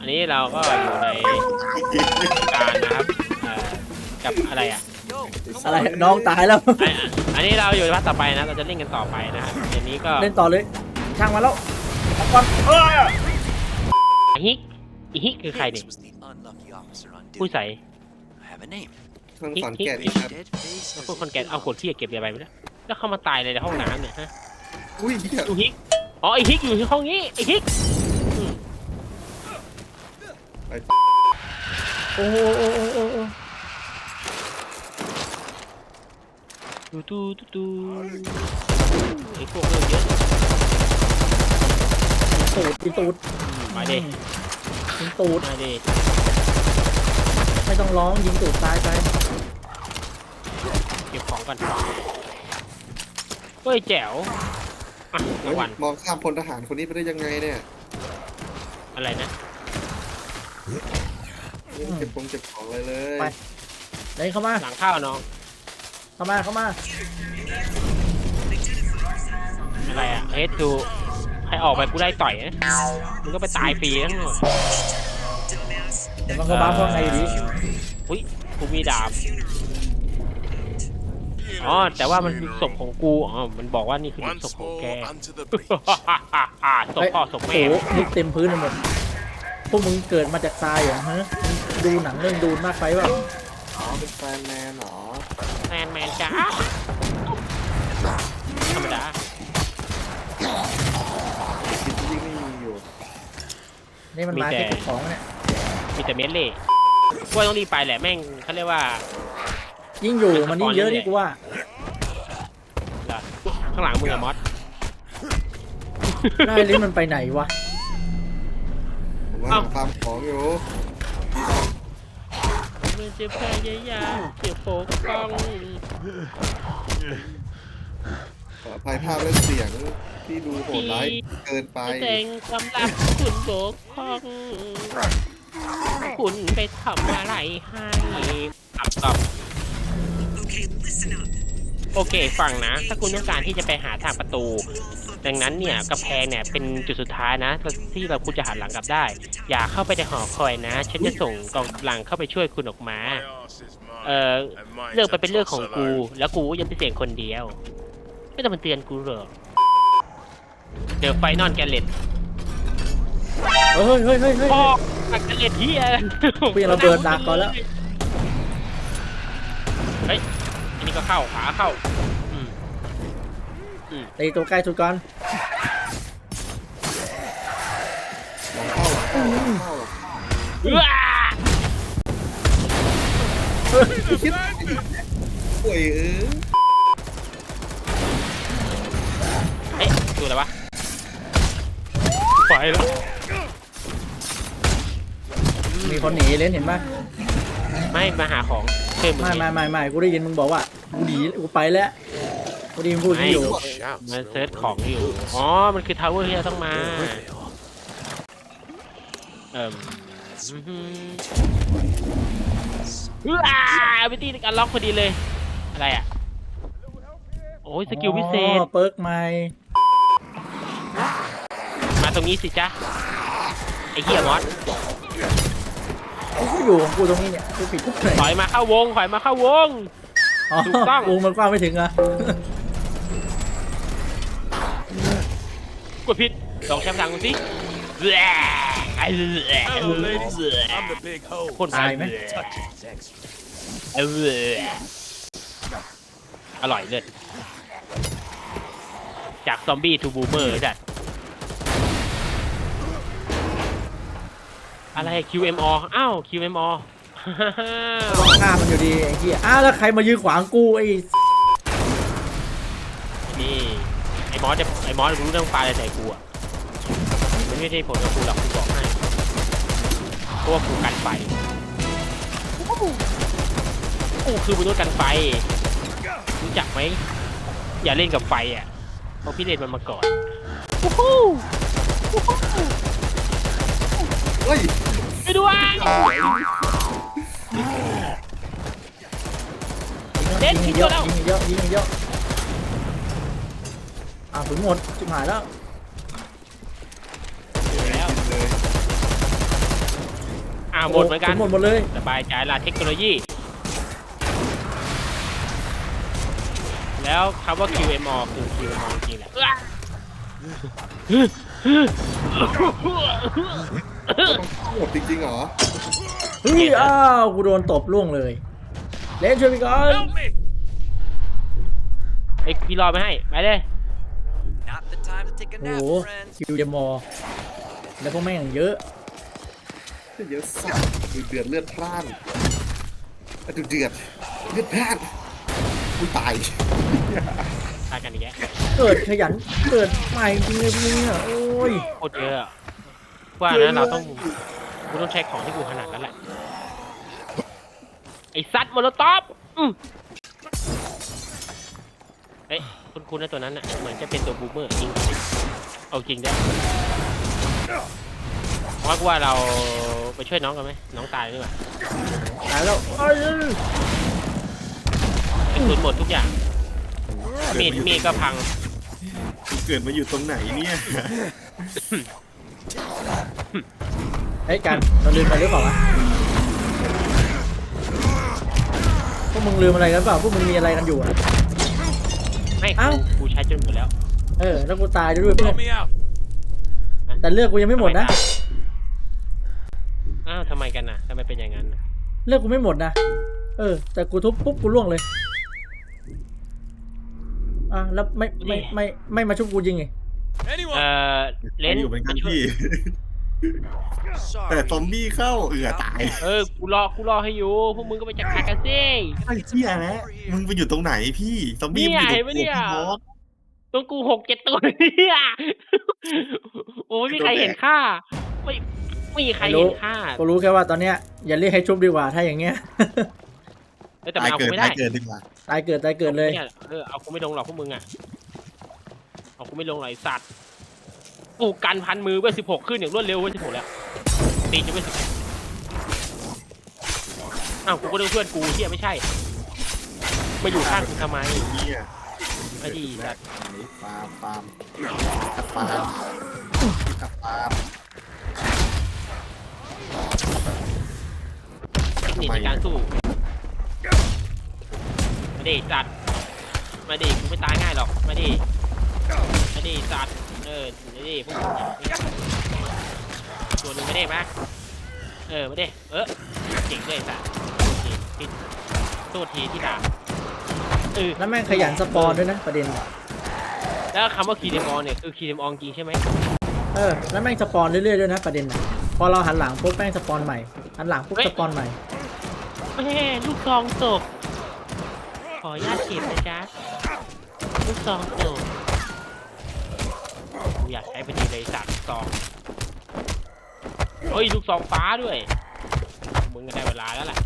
อันนี้เราก็อยู่ในการนะครับเอ่อกับอะไรอะอะไรน้องตายแล้วอะอันนี้เราอยู่ในภาคต่อไปนะ เราจะเล่นกันต่อไปนะครับเดี๋ยวนี้ก็เล่นต่อเลย ช่างมาแล้วเอาก่อนเอออีฮิกอีฮิกคือใครเนี่ย was the unlucky officer on ผู้ duty. ใส่ I have a name. ทางขอนแก่นอีกครับ Dead face พวกคนแก่เอาขวดที่เก็บยาไปไม่ได้แล้วเข้ามาตายเลยในห้องน้ำเนี่ยฮะอุ้ยเหี้ยอีฮิกอ๋อไอฮิกอยู่ที่ห้องนี้ไอฮิกอืม โอ้โหโอ้โหโอ้โหตูตูตูตูไอพวกเรื่องเยอะตูดตีตูดมาดิยิงตูดมาดิไม่ต้องร้องยิงตูดตายไปเก็บของก่อนเฮ้ยแจ๋วอะรายงวัลมองข้ามพลทหารคนนี้ไปได้ยังไงเนี่ย อะไรนะ ไม่เก็บของเก็บของอะไรเลยเดินเข้ามาหลังข้าวน้องเข้ามาเข้ามาอะไรอะเฮดทูให้ออกไปกูได้ต่อยนะมึงก็ไปตายฟรีทั้งหมดเดี๋ยวมันก็บ้าเพราะไงอยู่ดีอุ้ยกูมีดาบอ๋อแต่ว่ามันคือศพของกูอ๋อมันบอกว่านี่คือศ Once พของแก more onto the breach. ศพพ่อศพโอ้แม่ โหนี่เต็มพื้นไปหมด พวกมึงเกิดมาจากทรายเหรอฮะมึงดูหนังเรื่องดูนมากไปเปล่าอ๋อเป็นแฟนแมนเหรอแมนแมนจ้าธรรมดาคิดยิ่งไม่มีอยู่นี่มันมีมาแต่แค่เก็บของเนี่ยมีแต่เมดเล่กูว่าต้องรีบไปแหละแม่งเขาเรียกว่า ยิ่งอยู่มันยิ่งเยอะนี่กูว่าเหรอข้างหลังมึงอะมอสได้ลิ้นมันไปไหนวะ ผมว่าเอ้าฟาร์มของอยู่มันจะพยายามจะปกป้องขออภัยภาพและเสียงที่ดูโหดร้ายเกินไปแสดงความรักคุณบกพร่อง คุณไปทำอะไรให้อับตอบโอเคฟังนะ ถ้าคุณต้องการที่จะไปหาทางประตู ดังนั้นเนี่ยกำแพงเนี่ยเป็นจุดสุดท้ายนะ ที่เราคุณจะหันหลังกลับได้ อย่าเข้าไปในหอคอยนะ ฉันจะส่งกองกำลังเข้าไปช่วยคุณออกมา My arse is mine. เออ and mine's เรื่องไป a เป็นเรื่องของ toss กู alone. แล้วกูยังเป็นเสียงคนเดียว ไม่ต้องมาเตือนกูหรอกเดี๋ยวไฟนอนแกเลตเฮ้ยเฮ้ยเฮ้ยเฮ้ยพ่ออักแกเลตเฮียเปลี่ยนระเบิดดักก่อนแล้ว เฮ้ยอันนี้ก็เข้าขาเข้าอืม ตีตัวใกล้สุดก่อนมองเข้าเข้าเข้าว้าป่วยเออเอ๊ะดูอะไรวะไปแล้วมีคนหนีเล่นเห็นปะไม่มาหาของเพิ่มมึงไม่ไงไม่ไม่ไม่กูได้ยินมึงบอกว่ากูหนีกูไปแล้ว กูได้ยินพูดที่อยู่ Shouts มัน go เซิร์ช on. ของอยู่ อ๋อ มันคือทาวเวอร์ที่เราต้องมา เอิ่มว้าไปตีกันล็อกพอดีเลย อะไรอะ โอ้ยสกิลพิเศษ อ๋อเปิร์กใหม่มาตรงนี้สิจ๊ะ ไอ้เหี้ยมอสกูก็อยู่ของกูตรงนี้เนี่ยกูผิดตรงไหนถอยมาเข้าวงถอยมาเข้าวง อ๋อถูกต้อง วงมันกว้างไม่ถึงอะ กดผิดลองแชมป์ทางกูสิแหละไอ้แหละ Hello, ladies. I'm the big hoe. คนไทยไหม Touching's extra. อร่อยเลยจากซอมบี้ทูบูเมอร์จัดอะไร QMO อ้าว QMO ต้องฆ่ามันอยู่ดีไอ้เหี้ยอ้าวแล้วใครมายืนขวางกูไอ้ นี่ ไอ้ มอสจะไอ้มอสรู้เรื่องปลาอะไรใส่กูอะมันไม่ได้ผลกับกูหรอกกูบอกให้เพราะว่ากูกันไฟกูคือมนุษย์กันไฟรู้จักไหมอย่าเล่นกับไฟอะเพราะพี่เล่นมันมาก่อนวู้ฮู้วู้ฮู้เฮ้ยไปด้วยเล่นยิงผิดเยอะแล้วยิงเยอะยิงเยอะอ่า ถึงหมดจิบหายแล้วอยู่แล้วเลยอ่าหมดเหมือนกัน หมดหมดเลยสบายใจละเทคโนโลยี แล้วคำว่า QMO คือ QMO จริงแหละหมดจริงๆเหรอเฮ้ยอ้าวกูโดนตบล่วงเลย เล่นช่วยพี่ก่อน Help me! ไอ้ยพี่รอไม่ให้ ไปเลย Not the time to take a โอ้ nap, โห friends. คิวเดมอร์แล้วพวกแม่งเยอะเยอะสัสดูเดือดเลือดพล่านอะดูเดือดเลือดพล่านกูตายตายกันอีกแล้วเกิดขยันเกิดใหม่จริงเลยพวกนี้อะโอ้ยโคตรเยอะอะว่านะเราต้องกูต้องใช้ของที่กูถนัดแล้วแหละ ไอ้ซัดโมโลตอฟอืมเอ้ย คุณคุณนะตัวนั้นน่ะเหมือนจะเป็นตัวบูมเมอร์จริงเอาจริงได้ว่ากูว่าเราไปช่วยน้องกันไหมน้องตายดีกว่าตายแล้วเอ้ยกระสุนหมดทุกอย่างมีดมีดก็พังเกิดมาอยู่ตรงไหนเนี่ยไอ้ยกันเราลืมอะไรหรือเปล่าวะพวกมึงลืมอะไรกันเปล่าพวกมึงมีอะไรกันอยู่อะ ไม่เอ้ากูกูใช้จนหมดแล้วเออแล้วกูตายด้วยเพื่อน Help me out! แต่เลือกกูยังไม่หมดนะ อ้าวทำไมกันน่ะทำไมเป็นอย่างนั้นน่ะเลือกกูไม่หมดนะ เออ แต่กูทุบปุ๊บกูล่วงเลย อะแล้วไม่ไม่ไม่ไม่มาชุบกูยิงไง Anyone? เออเลนอยู่เป็นกันมาช่วยพี่ Sorry. แต่ซอมบี้เข้าเอือตายเออ กูรอ กูรอให้อยู่ พวกมึงก็ไปจัดการกันสิไอ้เชี่ยแล้วมึงไปอยู่ตรงไหนพี่ซอมบี้เนี่ยมันอยู่เห็นไหมเนี่ยตรงหัวพี่บอสตัวกูหกเจ็ดตัวเนี่ยโอ้ยไม่มีใครเห็นค่า ไม่ไม่มีใครเห็นค่ากูรู้แค่ว่าตอนเนี้ยอย่าเรียกให้ชุบดีกว่าถ้าอย่างเงี้ยเออแต่ตายมันเอาเกิกูดไม่ได้ ตายเกิดดีกว่า ตายเกิดตายเกิดเลยนี่เออเอากูไม่ลงหรอกพวกมึงอะ เอากูไม่ลงหรอกไอ้สัตว์ กูกันพันมือเว้ยสิบหกขึ้นอย่างรวดเร็วเว้ยสิบหกแล้วตีจะเว้ยสิบอ้าวกูก็ดูเพื่อนกูเที่ยไม่ใช่มาอยู่ข้างกูทำไมเนี่ยมาดีสัตว์ฟาร์มฟาร์มฟาร์มฟาร์มเทคนิคในการสู้มาดิสัตว์มาดิกูไม่ตายง่ายหรอกมาดิมาดิสัตว์ เออมาดิพวกมึงเนี่ยตัวหนึงมาดิมาเออมาดิเออเก่งด้วยสัตว์โทษทีที่โทษทีที่ด่าเออแล้วแม่งขยันสปอนด้วยนะประเด็น แล้วคำว่าคีเดมอเนี่ยคือคีเดมอจริงใช่ไหมเออแล้วแม่งสปอนเรื่อยๆด้วยนะประเด็นน่ะพอเราหันหลังปุ๊บแม่งสปอนใหม่หันหลังปุ๊บสปอนใหม่แม่ลูกซองตกขออนุญาตเก็บนะจ๊ะลูกซองตก กูอยากใช้พอดีเลยสัตว์ลูกซองเฮ้ยลูกซองฟ้าด้วย มึงก็ได้เวลาแล้วล่ะ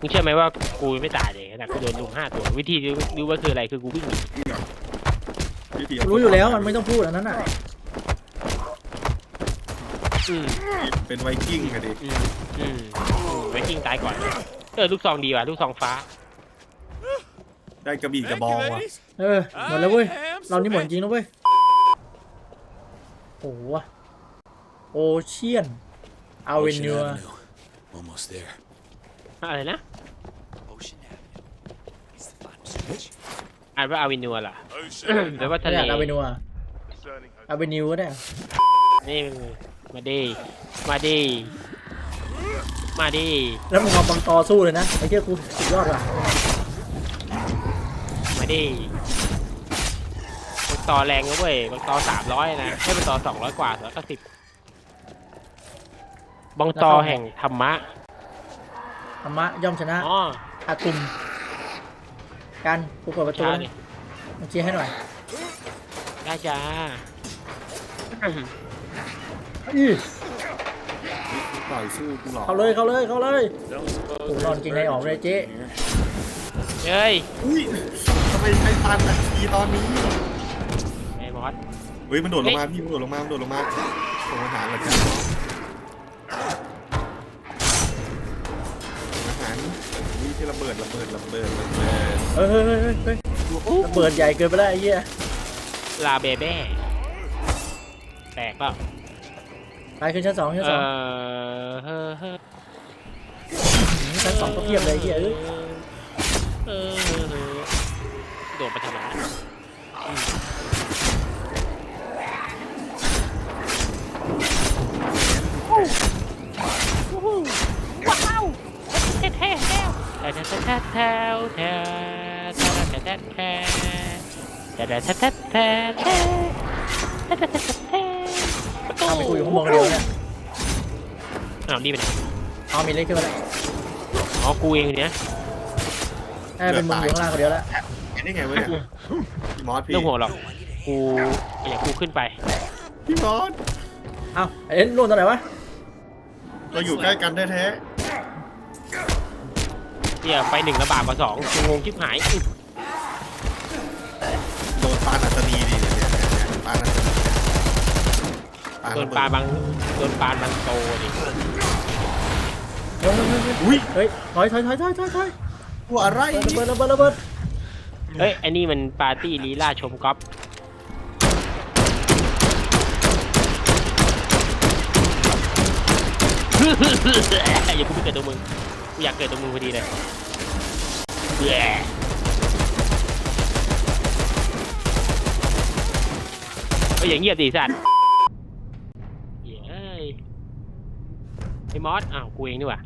มึงเชื่อไหมว่ากูยังไม่ตายเลยขนาดกูโดนลุมห้าตัว วิธีรู้รู้ว่าคืออะไรคือกูวิ่งหนีพี่เดีรู้อยู่แล้วมันไม่ต้องพูดอันนั้นน่ะอืมเป็นไวกิ้งอะดิอืมอืมอืมไว้กิ้งตายก่อนเออลูกซองดีว่ะลูกซองฟ้า ได้กระบี่กระ Thank บอ you, งว่ะ ladies. เออหมดแล้วเว้ย I am เรานี่หมด so จริงนะเว้ย โอ้โหโอเชียนอาเวนิว Almost there. อะไรนะ Ocean Avenue. It's the final stretch. อ่านว่าอาวินัวล่ะ Ocean. แปลว่าทะไม่เลได้อาเวนิว Concerning อาเวนิวก็ได้นี่มาดี มาดี มาดี แล้วมึงเอาบังตอสู้เลยนะไอ้เจ้ากูสุดยอดว่ะมาดีบาง ตอแรงนะเว้ยบางตอสามร้อยนะให้บางตอสองร้อยกว่าแล้วก็สิบบางตอแห่งธรรมะธรรมะย่อมชนะอ๋ออาตุมกันกูเปิดประตูช้าแล้วดิมาเชียร์ให้หน่อยได้จ้าอื้อต่อยสู้กูหรอเข้าเลยเข้าเลยเข้าเลยโอ้โหนอนกินในออกเลยเจ๊เฮ้ยอุ้ยทำไมใช้ตันอะทีตอนนี้ไอ้มอส เฮ้ยมันโดดลงมาพี่มันโดดลงมามันโดดลงมาส่งอาหารเหรอจ๊ะอาหารนี่ที่ระเบิดระเบิดระเบิดระเบิดเฮ้ยเฮ้ยเฮ้ยเฮ้ยเฮ้ยระเบิดใหญ่เกินไปแล้วไอ้เหี้ยลาเบเบ้แตกเปล่าไปขึ้นชั้นสองชั้นเอสองอเฮ้อเฮ้อชั้นสองก็เพียบเลยไอ้เฮียเอ้ยเออเออโดดไปทำไม แท้เอาไปคุยอยู่ข้างบนคนเดียวเนี่ยอ้าวนี่เป็นเอามีเล็กขึ้นมาแล้วอ๋อกูเองเนี่ยให้เป็นมึงอยู่ข้างล่างคนเดียวแล้วเห็นได้ไงวะเนี่ยพี่มอสพี่เรื่องห่วงหรอกกูอยากกูขึ้นไปพี่มอสเอาไอ้เอ็นนู่นตรงไหนวะเราอยู่ใกล้กันแท้เนี่ยไปหนึ่งระบาดกว่าสองกูงงชิบหายอื้อ ปานอัศนีดิเนี่ยเนี่ยเนี่ยปานอัศนีปาโดระนเบิปลาบางโดนปลาบางโตดิเฮ้ยเฮ้ยเฮ้ยอุ้ยเฮ้ยถอยถอยถอยถอยถอยถอยหัวอะไรระเบิดระเบิดระเบิดเฮ้ยไอ้นี่มันปาร์ตี้ลีลาชมก๊อฟอย่ากูไปเกิดตัวมึงกูอยากเกิดตัวมึงพอดีเลยแย่เฮ้ อย่างเงียบดิสัตว์เย้ยไอ้มอสอ้าวกูเองนี่หว่า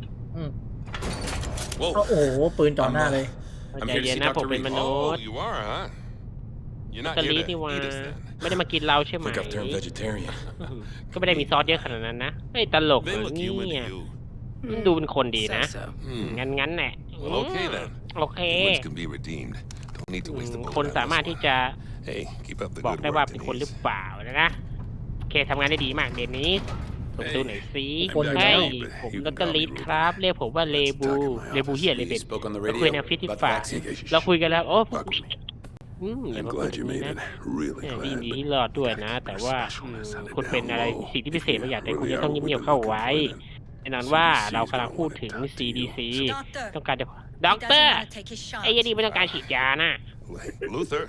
Whoa. โอ้โห ปืนจ่อหน้าเลย I'm ใจ here to เย็น see นะผม Dr. เป็น Reed. มนุ Oh, ษย์ you are, huh? You're not กะ here ลี to นี่ว่า eat us then. ไม่ได้มากินเราใช่ไหม Look up there, vegetarian. ก็ไม่ได้มีซอสเยอะขนาดนั้นนะเฮ้ยตลกเหร They อ look เนี่ human ย to you. มันดูเป็นคนดีนะ Hmm. งั้นงั้นๆแหละ Well, okay then. โอเค Humans can be redeemed. Don't need to อื waste ม the คนสามารถที่จะ Hey, keep up the บอก good ได้ว่า work, เป็นคนหรือ Denise. เปล่านะนะโอเคทำงานได้ดีมากเดนนิสผมดูหน่อยสิคนอยู่ใช่แล้วผมดรลิสครับ เรียกผมว่าเลบู เลบูเฮียเลเบน spoke on the เราคุยใน radio ฟิตที่ about the ฝาก vaccine. เราคุยกันแล้วโอ้ผม Fuck. อืมอย่า I'm มาพูด glad อ you ย่างนี้ made นะ it. Really เออดี glad. ดี but ที่รอดด้วยนะ แต่ว่าอืมคุณเป็นอะไรสิ่งที่พิเศษบางอย่างแต่คุณจะต้องเงียบๆเข้าไว้ แน่นอนว่าเรากำลังพูดถึง CDC ต้องการจะด็อกเตอร์ไอ้ยันนี่ไม่ต้องการฉีดยานะ Hey, Luther.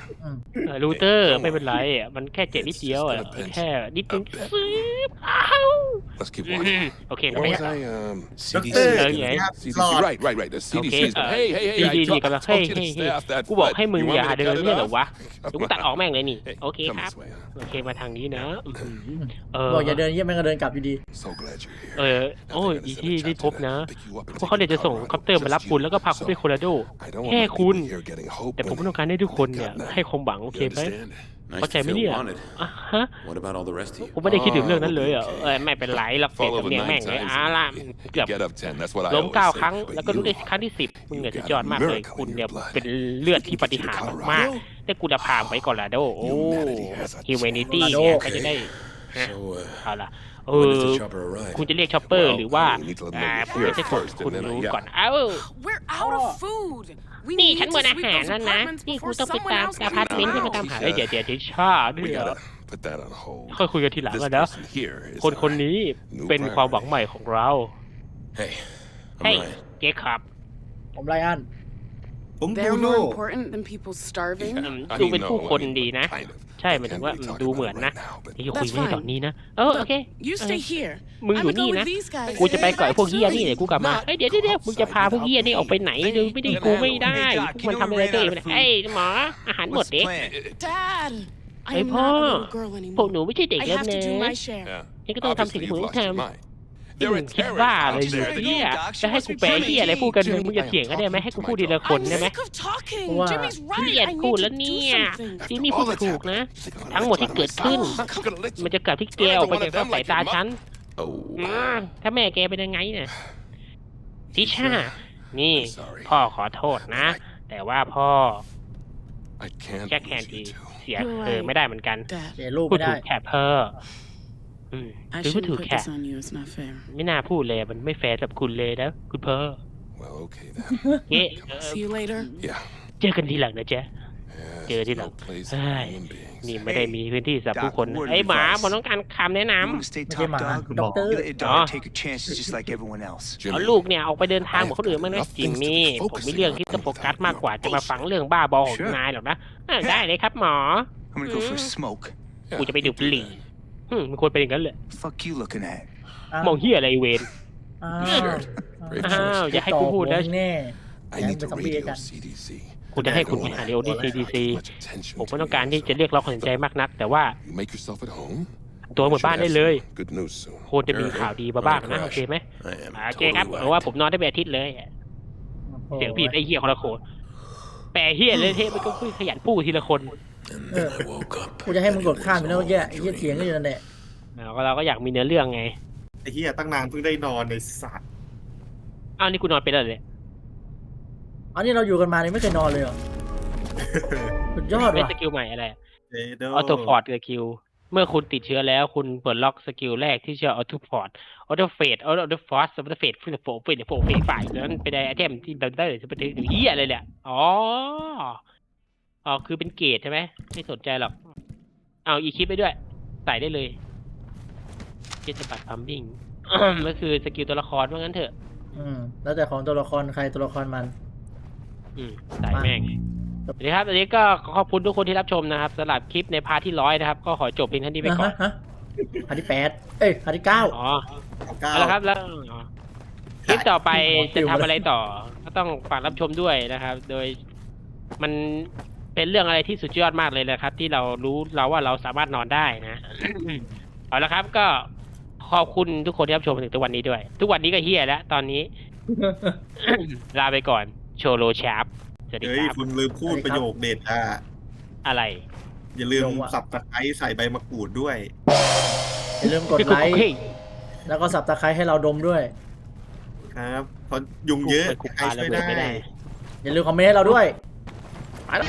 เออลูเตอร์ไม่เป็นไรอะมันแค่เจ็บนิดเดียวอะแค่นิดนึงซื้ออ้าว Let's keep อื walking. มโอเค What ไม่ was I? Um, ด็อก CDC. เตอร์เออไงครับ CDC. หลอด Right, right, right. The CDC. Okay, is- uh, hey, hey, hey. I CDC told- กำลัง I เฮ้ย told you เฮ้ย to เฮ้ย stay off that กูบอก butt. ให้มึง You อ want ย่า me to เดิน cut it เนี่ยเหรอ off? วะเดี๋ยวกูตัดออกแม่งเลยนี่ Hey, โอเค come ครับ this way, huh? โอเคมาทางนี้นะอื้อหือเออ บอกอย่าเดินเยี่ยมแม่งก็เดินกลับอยู่ดี So glad you're here. เออ Now โอ้ย they're ดี gonna ที่ send a ได้ chap พบ to นะ pick you up and พวกเขา take เดี๋ยว you จะส่ง to คอปเตอร์มารับคุณแล้วก็พาคุณไปโคโลราโด I don't แค่ want คุณ people here getting hope แต่ผม when ต้องการให้ทุกคนเนี่ย they've got ให้ nothing. ความหวัง โอเค You ไหม understand? เข้าใจไหมเนี่ยอะฮะ What about all the rest of you? ผมไม่ได้คิดถึงเรื่องนั้นเลยเหรอเออไม่เป็นไรหรอกเปลี่ยน Fall สำ over เนียงแม่ง nine เลย times อะล่ะ and เกือบ you get up ten. That's what I ล้ม always เก้า say. ครั้ง But แล้วก็รู้ได้ you- ครั้งที่สิบมึงเนี่ย you สุด got ยอดมากเลย miracle คุณ in เนี่ย your blood. เป็นเลือดที่ปฏิหารย์มากๆแต่กูจะพาไปก่อนละโดโอ้ Humanity has a ฮิวแมนิตี้ Colorado เนี่ยก็จะได้ So, uh, เอาล่ะ เอ when อ does the chopper arrive? คุณจะเรียกช็อปเปอร์ Well, หรือว่า we need to let อ่า them ผม hear ไม่ใช่คน first, and คุณ then I- รู้ yeah. ก่อนเอ้า We're out of food. We นี่ need ฉัน to เหมือนอา sweep หาร those แล้วนะ apartments นี่กู before ต้องไป someone ตาม else อพาร์ต comes เมนต์ที่ around. มาตามหาเอ้ยเดี๋ยวเดี๋ยวทิชชาด้ว We ยเหรอ gotta put that on hold. ค่อยคุยกันทีหลัง This กันนะ person here is คนคน our นี้ new เป็นความหวัง priority. ใหม่ของเรา Hey, I'm เฮ้ย Ryan. เจ๊ครับผมไรอัน ผมบู They're โน่ more important than people starving. อืม I ดู mean, เป็น no, ผู้ I คน mean, ดีนะ kind of. ใช่หมายถึง Can't ว่า really อืม talk ดู about เหมือน it นะ right now, but ที่คุย That's ไม่ได้ fine. ตอนนี้นะเออโอเค You stay Okay. here. มึงอยู่ I'ma นี่ go นะ with these guys. กูจะไปก่อนไอ้พวกเฮียนี่เดี๋ยวกูกลับมาเอ้ยเดี๋ยวเดี๋ยวเดี๋ยวมึงจะพาพวกเฮียนี่ออกไปไหนเดี๋ยวไม่ได้กูไม่ได้พวกมันทำอะไรตัวเองไม่ได้เอ้ยหมออาหารหมดเด็ก Dad, I Hey, am not a Pa. little girl พวก anymore. หนูไม่ใช่เด็ก I แล้ว have นะ to do my share. Yeah. นี่ก็ต้องทำสิ่ง Obviously, ที่ you've มึง lost ท your ำ mind. อื They're ม a คิด terrorist บ้าอะไรอยู่ outfit. เนี่ยจะให้กูแปลเฮียอะไรพูดกันมึงอย่าเถียงกันได้ไหมให้กูพูดทีละคน I'm ได้ไหม sick of talking. Wow. Jimmy's เกลี right. ยด I พูด need แล้ว to เนี่ do ย something. ที่นี่พูดถูกนะ ทั้งหมดที่เกิดขึ้น มันจะกลับที่แกออกไปจากสายตาฉัน Oh, อืมถ้าแม่แกเป็นยังไงเนี่ยทิชานี่ I'm sorry. พ่อขอโทษนะ แต่ว่าพ่อ I can't แค่แคน lose ที you two. เสียเธอไม่ได้เหมือนกัน Dad, เสียลูกพูดไม่ถูได้กแค่เพ้อ อืม I หรือพูด shouldn't ถูก put แค่ this on you. It's not fair. ไม่น่าพูดเลยมันไม่แฟร์สำหรับคุณเลยนะ คุณเพ้อ Well, okay then. เอ๊ะเออ See you later. Yeah. เจอกันทีหลังนะจ๊ะ Yeah, Chưa đi no đâu. place Ai, for human beings. นี่ไม่ได้มีพื้นที่สำหรับผู้คน Doc, word of ไอ้ยหมา advice. ผมต้องการคำแนะน You want to stay ไม่ใช่ top หมา dog? ด็อกเตอร์ You let your Ah. daughter take her chances just like everyone else. ำ Jimmy, เอาลูกเนี่ยออกไปเดินทางเหมือนคนอื่นบ้างนะจิมมี่ผมมีเรื่องที่จะโฟกัสมากกว่าจะมาฟังเรื่องบ้าบอของนายหรอกนะอะได้เลยครับหมอ I'm gonna go for a Mm. smoke. Yeah, กูจะไปดูดบุหรี่ อืมมันควรเป็นอย่างนั้นเลย Fuck you looking at? อ้าวมองเฮียอะไรเวน อ้าว Great อ้าว choice. อย่าให้กูพูดนะตอบผมแน่ I need to Yang radio kan. CDC. คุณจะให้คุณไป Don't หา want เร็วที่ to CDC draw much attention ผมไม่ to ต้องการ you, ที่ so จะเรียกร้องความสนใจมากนัก แต่ว่า You make yourself at home. ตัวหมด Should บ้านได้ have เลย some Good news soon. โคจะมีข่าวดีมาบ้างนะ โอเคไหม I am โอเคครับ totally เพราะว่า whacked. ผมนอนได้เป็นอาทิตย์เลย เสียงผิดไอ้เหี้ยคนละโคนแปลเหี้ยเลยเทพมันก็คุยขยันพูดทีละคน And then I woke up. กูจะให้มึงกดข้ามไปแล้วเมื่อกี้ไอ้เหี้ยเถียงกันอยู่นั่นแหละเราก็เราก็อยากมีเนื้อเรื่องไงไอ้เหี้ยตั้งนานเพิ่งได้นอนในสัตว์อ้าวนี่กูนอนไปแล้วเลยอันนี้เราอยู่กันมาเนี่ยไม่เคยนอนเลยเหรอสุดยอดเป็นว่ะสกิลใหม่อะไรเจโดออโตพอร์ตกับคิวเมื่อคุณติดเชื้อแล้วคุณเปิดล็อกสกิลแรกที่ชื่อออโตพอร์ตออโตเฟดออโตฟอสออโตเฟดฟิลโฟเฟดโฟเฟดฝ่ายแล้วมันเป็นไอเทมที่เราได้จะไปถึงเหี้ยอะไรเนี่ยอ๋อ อ๋อคือเป็นเกรดใช่ไหมไม่สนใจหรอก เอาอีคิปไปด้วย ใส่ได้เลยเจตบัตพัมบิงก็คือสกิลตัวละครว่างั้นเถอะ อืม แล้วแต่ของตัวละครใครตัวละครมัน อืมใส่แม่งสวัสดีครับวันนี้ก็ขอบคุณทุกคนที่รับชมนะครับสำหรับคลิปในพาร์ทที่ร้อยนะครับ ก็ขอจบเพียงเท่านี้ไปก่อนฮะฮะอันที่แปดเอ้ยอันที่เก้าอ๋อเก้าเอาละครับแล้วอ๋อคลิปต่อไปฟิจะวทำอะไรต่อ ก็ต้องฝากรับชมด้วยนะครับ โดยมัน เป็นเรื่องอะไรที่สุดยอดมากเลยนะครับ ที่เรารู้เราว่าเราสามารถนอนได้นะ เอาละครับก็ขอบคุณทุกคนที่รับชมถึงทุกวันนี้ด้วย ทุกวันนี้ก็เฮียแล้วตอนนี้ ลาไปก่อนโชโลชาร์ปสวัสดีเฮ้ยครับคุณลืมพูดประโยคเด็ดอะ อะไร อย่าลืมลงว่ะสับตะไคร้ใส่ใบมะกรูดด้วย อย่าลืมกดไลค์แล้วก็สับตะไคร้ให้เราดมด้วย ครับเพราะยุงเยอะไปคุกใครคาระช่วยเบิดไม่ได้ได้ อย่าลืมคอมเมนต์ให้เราด้วยไปแล้ว